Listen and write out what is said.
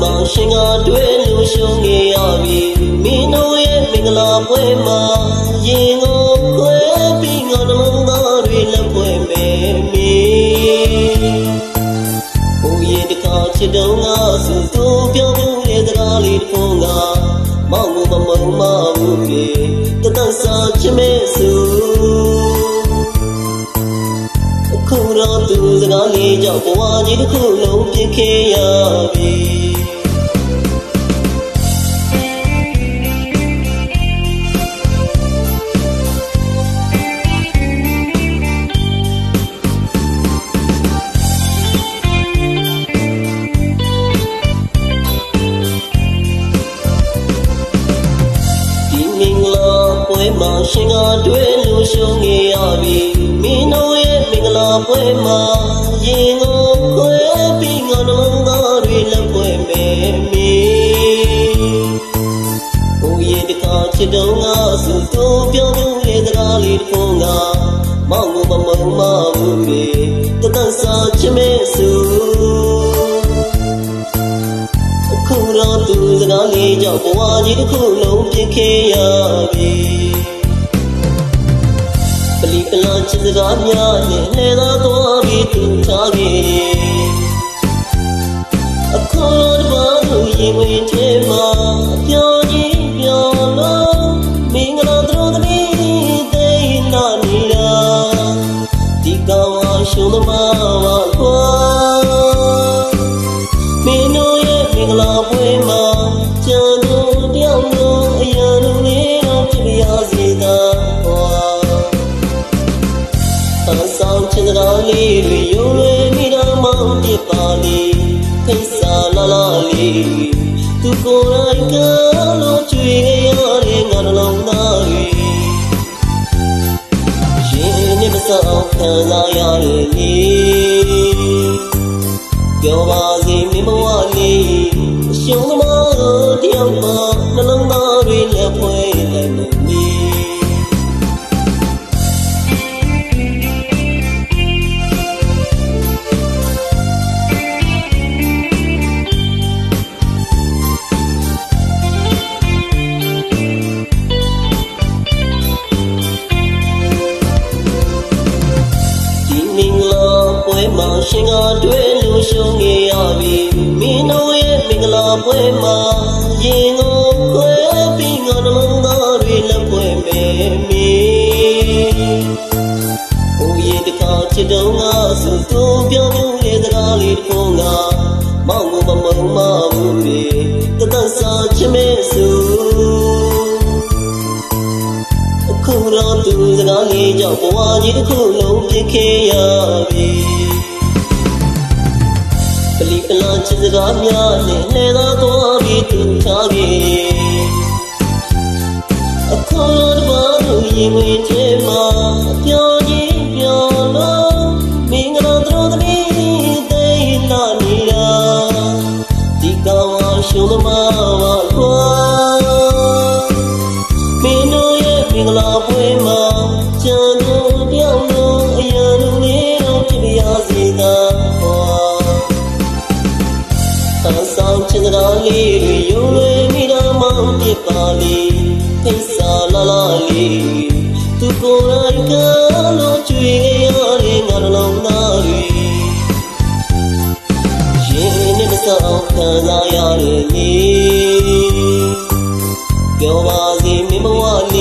မှာရှင်ကတွေ့လို့ရှုံးနေရပြီမင်းတို့ရဲ့မင်္ဂလာပွဲမှာရင်ကိုခွဲပြီးငါနှလုံးသားတွေလက်ပွဲမယ်မင်းဟိုရဲ့တခါချစ်တော့ငါစုသူပြောဖို့လေတကားလေးတစ်ခုကမောင် သူစကားလေးကြောင့်ဘဝကြီးတစ်ခုလုံးပြစ်ခဲ့ရပြီဒီမင်္ဂလာပွဲမှာရှင်ကတွေ့လို့ရှုံးနေရ ပွဲမှာရင်ကိုခွဲပြီးငါနှလုံးသားတွေလက်ပွဲမယ်မင်းဟိုရဲ့တခါချစ်တော့ငါစုသူပြောဖို့လေတကားလေးတစ်ခုကမောင်မမုံမဘူးလေတတဆာချစ်မဲ့စုအခုတော့သူစကားလေးကြောင့်ဘဝကြီးတစ်ခုလုံးပြစ်ခဲ့ရပြီ ပလီပလာချစ်စကားများနဲ့လဲသာသွားပြီးသူထားခဲ့အခုတော့ဘာလို့ရင်ဝင်ထဲမှာပြောကြီးပြောလို့မင်္ဂလာတို့သမီးသိနာနေတာဒီကောင်အရှုံးသမားပါကွာ သူကိုယ်တိုင်ကလို့ကြွေရတဲ့ငါနှလုံးသားတွေရှင်နေမစောင်းခံစားရတဲ့လေပြောပါ မှာရှင်ကတွေ့လို့ရှုံးနေရပြီမင်းတို့ရဲ့မင်္ဂလာပွဲမှာရင်ကိုခွဲပြီးငါနှလုံးသားတွေလက်ပွဲမယ်မင်းဟိုရဲ့တခါချစ်တော့ငါစုသူပြောဖို့လေတကားလေးတစ်ခုကမောင်မမုံမဘူးလေတတဆာချစ်မဲ့စုအခုတော့သူစကားလေးကြောင့်ဘဝကြီးတစ်ခုလုံးပြစ်ခဲ့ရပြီပ ချစ်စကားများနဲ့လဲသာသွားပြီးသူထားခဲ့အခုတော့ဘာလို့ရင်ဝင်ထဲမှာပြော çok da zayar ni Kyo ma zi mi ma wa ni